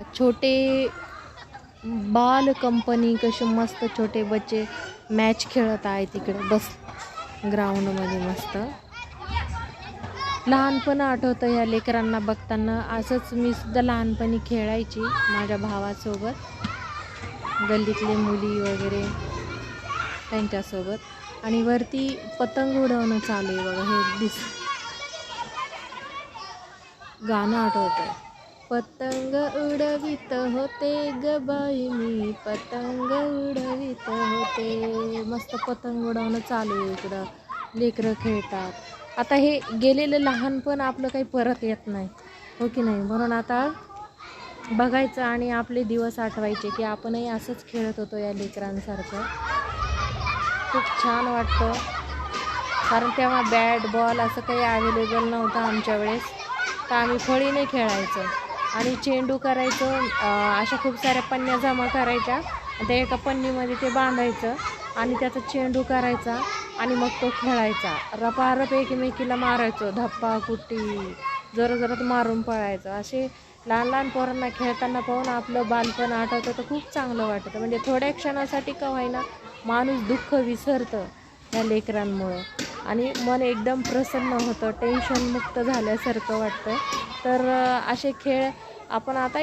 छोटे बाल कंपनी कसे मस्त छोटे बच्चे मॅच खेळत आहे तिकडे बस ग्राउंडमध्ये मस्त. लहानपण आठवतं या लेकरांना बघताना. असंच मी सुद्धा लहानपणी खेळायची माझ्या भावासोबत. गल्लीतले मुली वगैरे त्यांच्यासोबत. आणि वरती पतंग उडवणं चालू आहे बघा हे दिस गाणं आठवतं पतंग उडवित होते ग बाई मी. पतंग उडवित होते. मस्त पतंग उडवणं चालू आहे इकडं. लेकरं खेळतात. आता हे गेलेलं लहानपण आपलं काही परत येत नाही. हो की नाही? म्हणून आता बघायचं आणि आपले दिवस आठवायचे की आपणही असंच खेळत होतो या लेकरांसारखं. खूप छान वाटतं. कारण तेव्हा बॅट बॉल असं काही अवेलेबल नव्हतं आमच्या वेळेस. तर आम्ही फळीने खेळायचो. आणि चेंडू करायचो अशा खूप साऱ्या पन्न्या जमा करायच्या. त्या एका पन्नीमध्ये ते बांधायचं आणि त्याचा चेंडू करायचा आणि मग तो खेळायचा. रपारप एकमेकीला मारायचो धप्पा कुट्टी जरा जरात मारून पळायचं. असे लहान लहान पोरांना खेळताना पाहून आपलं बालपण आठवतं तर खूप चांगलं वाटतं. म्हणजे थोड्या क्षणासाठी का होईना माणूस दुःख विसरतं या लेकरांमुळं. आणि मन एकदम प्रसन्न होतं टेन्शनमुक्त झाल्यासारखं वाटतं तर असे खेळ आपण आता